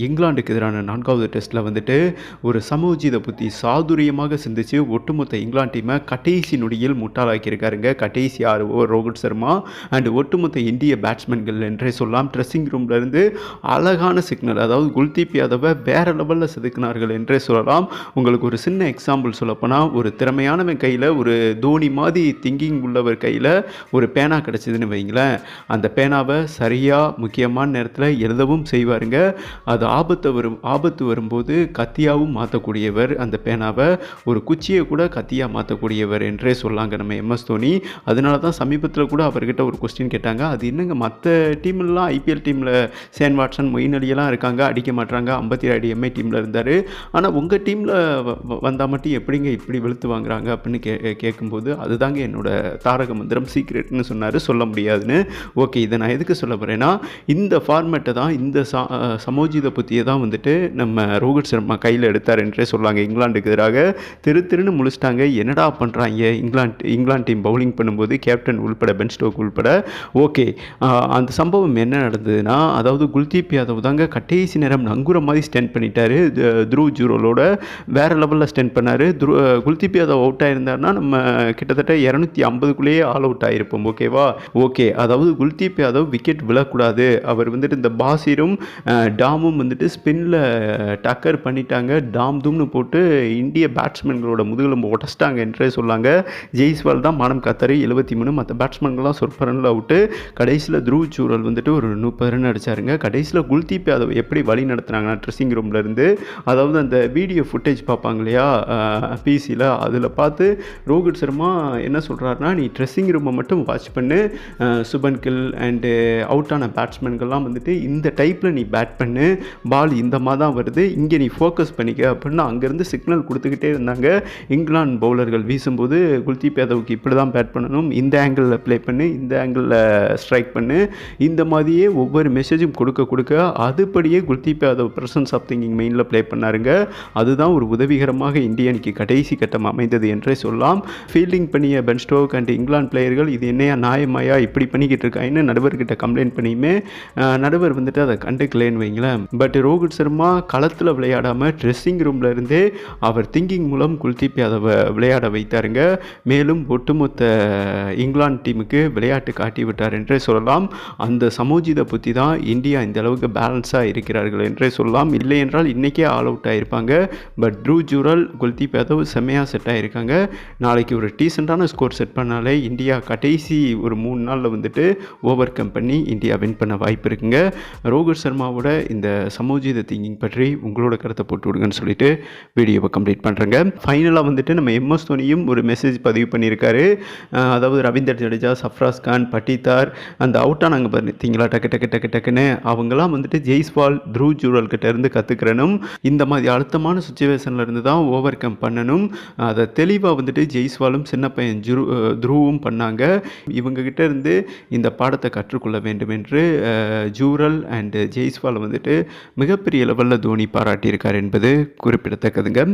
இங்கிலாந்துக்கு எதிரான நான்காவது டெஸ்ட்டில் வந்துட்டு ஒரு சமோஜித பற்றி சாதுரியமாக சிந்திச்சு ஒட்டுமொத்த இங்கிலாந்து டீமை கடைசி நொடியில் முட்டாளாக்கியிருக்காருங்க. கடைசி ஆறு ஓவர் ரோஹித் சர்மா அண்ட் ஒட்டுமொத்த இந்திய பேட்ஸ்மேன்கள் என்றே சொல்லலாம். ட்ரெஸ்ஸிங் ரூம்லேருந்து அழகான சிக்னல் அதாவது குல்தீப் யாதவை வேறு லெவலில் செதுக்கினார்கள் என்றே சொல்லலாம். உங்களுக்கு ஒரு சின்ன எக்ஸாம்பிள் சொல்லப்போனால் ஒரு திறமையானவன் கையில் ஒரு தோனி மாதிரி திங்கிங் உள்ளவர் கையில் ஒரு பேனா கிடச்சிதுன்னு வைங்களேன் அந்த பேனாவை சரியாக முக்கியமான நேரத்தில் எழுதவும் செய்வாருங்க. அது ஆபத்தை வரும் ஆபத்து வரும்போது கத்தியாகவும் மாற்றக்கூடியவர் அந்த பேனாவை ஒரு குச்சியை கூட கத்தியாக மாற்றக்கூடியவர் என்றே சொல்லாங்க நம்ம எம்எஸ் தோனி. அதனால தான் சமீபத்தில் கூட அவர்கிட்ட ஒரு கொஸ்டின் கேட்டாங்க. அது என்னங்க மற்ற டீம்லாம் ஐபிஎல் டீமில் சேன் வாட்சன் மொயின் அலியெல்லாம் இருக்காங்க அடிக்க மாட்டாங்க ஐம்பத்தி ஏழு எம்ஐ டீமில் இருந்தார். ஆனால் உங்கள் டீமில் வந்தால் மட்டும் எப்படிங்க இப்படி வெளுத்து வாங்குறாங்க அப்படின்னு கே கேட்கும்போது அதுதாங்க என்னோடய தாரக மந்திரம் சீக்ரெட்னு சொன்னார் சொல்ல முடியாதுன்னு. ஓகே இதை நான் எதுக்கு சொல்ல போகிறேன்னா இந்த ஃபார்மேட்டை தான் இந்த சா சமோஜித புத்தியை தான் வந்துட்டு நம்ம ரோஹித் சர்மா கையில் எடுத்தார் என்றே சொல்லாங்க. இங்கிலாந்துக்கு எதிராக திரு திருன்னு முழிச்சிட்டாங்க. என்னடா பண்ணுறாங்க இங்கிலாந்து இங்கிலாந்து டீம் பவுலிங் பண்ணும்போது கேப்டன் உள்பட பென் ஸ்டோக் உள்பட. ஓகே அந்த சம்பவம் என்ன நடந்ததுன்னா அதாவது குல்தீப் யாதவ் தாங்க கடைசி நேரம் நங்குற மாதிரி ஸ்டெண்ட் பண்ணிட்டாரு. துருவ் ஜூரோலோட வேறு லெவலில் ஸ்டெண்ட் பண்ணார். துரு குல்தீப் யாதவ் அவுட் ஆயிருந்தாருன்னா நம்ம கிட்டத்தட்ட இரநூத்தி ஐம்பதுக்குள்ளேயே ஆல் அவுட் ஆகிருப்போம் ஓகேவா ஓகே அதாவது குல்தீப் யாதவ் விக்கெட் விழக்கூடாது. அவர் வந்துட்டு இந்த பாசிரும் டாமும் டாமும் வந்துட்டு ஸ்பின்னில் டக்கர் பண்ணிட்டாங்க. டாம் தூம்னு போட்டு இந்திய பேட்ஸ்மேன்களோட முதுகெலும்பு உடச்சிட்டாங்க என்றே சொல்லாங்க. ஜெய்ஸ்வால் தான் மானம் கத்தரி. எழுபத்தி மூணு மற்ற பேட்ஸ்மேன்கள்லாம் சொற்ப ரனில் அவுட்டு கடைசியில் த்ருவ் சூரல் வந்துட்டு ஒரு முப்பது ரன் அடிச்சாருங்க. கடைசியில் குல்தீப் யாதவ் எப்படி வழி நடத்துனாங்கன்னா ட்ரெஸ்ஸிங் ரூம்லேருந்து அதாவது அந்த வீடியோ ஃபுட்டேஜ் பார்ப்பாங்க இல்லையா? பிசியில் அதில் பார்த்து ரோஹித் சர்மா என்ன சொல்கிறாருன்னா நீ ட்ரெஸ்ஸிங் ரூமை மட்டும் வாட்ச் பண்ணு. சுபன் கில் அண்டு அவுட்டான பேட்ஸ்மேன்கள்லாம் வந்துட்டு இந்த டைப்பில் நீ பேட் பண்ணு. பால் இந்த மாதிரி தான் வருது. இங்கே நீ ஃபோக்கஸ் பண்ணிக்க அப்படின்னு அங்கேருந்து சிக்னல் கொடுத்துக்கிட்டே இருந்தாங்க. இங்கிலாந்து பவுலர்கள் வீசும்போது குல்தீப் யாதவுக்கு இப்படி தான் பேட் பண்ணணும். இந்த ஆங்கிளில் ப்ளே பண்ணு இந்த ஆங்கிளில் ஸ்ட்ரைக் பண்ணு. இந்த மாதிரியே ஒவ்வொரு மெசேஜும் கொடுக்க கொடுக்க அதுபடியே Kuldeep Yadav presence of thinking மெயினில் ப்ளே பண்ணாருங்க. அதுதான் ஒரு உதவிகரமாக இந்தியனுக்கு கடைசி கட்டம் அமைந்தது என்றே சொல்லலாம். ஃபீல்டிங் பண்ணிய பென் ஸ்டோக் அண்ட் இங்கிலாந்து பிளேயர்கள் இது என்னையா நியாயமாயா? இப்படி பண்ணிக்கிட்டு இருக்காங்கன்னு நடுவர்கிட்ட கம்ப்ளைண்ட் பண்ணியுமே நடுவர் வந்துட்டு அதை கண்டுக்கலேன்னு வைங்களேன். பட் ரோஹித் சர்மா களத்தில் விளையாடாமல் ட்ரெஸ்ஸிங் ரூமில் இருந்தே அவர் திங்கிங் மூலம் குல்தீப் யாதவை விளையாட வைத்தாருங்க. மேலும் ஒட்டுமொத்த இங்கிலாந்து டீமுக்கு விளையாட்டு காட்டி விட்டார் என்றே சொல்லலாம். அந்த சமோஜித பற்றி தான் இந்தியா இந்த அளவுக்கு பேலன்ஸாக இருக்கிறார்கள் என்றே சொல்லலாம். இல்லை என்றால் இன்றைக்கே ஆல் அவுட் ஆகிருப்பாங்க பட் ட்ரூ ஜூரல் குல்தீப் யாதவ் செம்மையாக செட் ஆகிருக்காங்க நாளைக்கு ஒரு டீசெண்டான ஸ்கோர் செட் பண்ணாலே இந்தியா கடைசி ஒரு மூணு நாளில் வந்துட்டு ஓவர் கம் பண்ணி இந்தியா வின் பண்ண வாய்ப்பு இருக்குங்க. ரோஹித் சர்மாவோட இந்த சமோஜித திங்கிங் பற்றி உங்களோட கருத்தை போட்டு விடுங்கன்னு சொல்லிட்டு வீடியோவை கம்ப்ளீட் பண்ணுறேங்க ஃபைனலாக வந்துட்டு நம்ம எம்எஸ் தோனியும் ஒரு மெசேஜ் பதிவு பண்ணியிருக்காரு. அதாவது ரவீந்தர் ஜடேஜா சஃப்ராஸ் கான் பட்டிதார் அந்த அவுட்டானாங்க பார்த்தீங்களா? டக்கு டக்கு டக்கு டக்குன்னு. அவங்கெல்லாம் வந்துட்டு ஜெய்ஸ்வால் த்ரூ ஜூரல் கிட்ட இருந்து கற்றுக்கிறனும் இந்த மாதிரி அழுத்தமான சுச்சுவேஷனில் இருந்து தான் ஓவர் கம் பண்ணணும் அதை தெளிவாக வந்துட்டு ஜெய்ஸ்வாலும் சின்ன பையன் ஜுரு அஹ் த்ருவும் பண்ணாங்க. இவங்ககிட்ட இருந்து இந்த பாடத்தை கற்றுக்கொள்ள வேண்டும் என்று ஜூரல் அண்ட் ஜெய்ஸ்வால் வந்துட்டு மிகப்பெரிய லெவலில் தோனி பாராட்டியிருக்கார் என்பது குறிப்பிடத்தக்கதுங்க.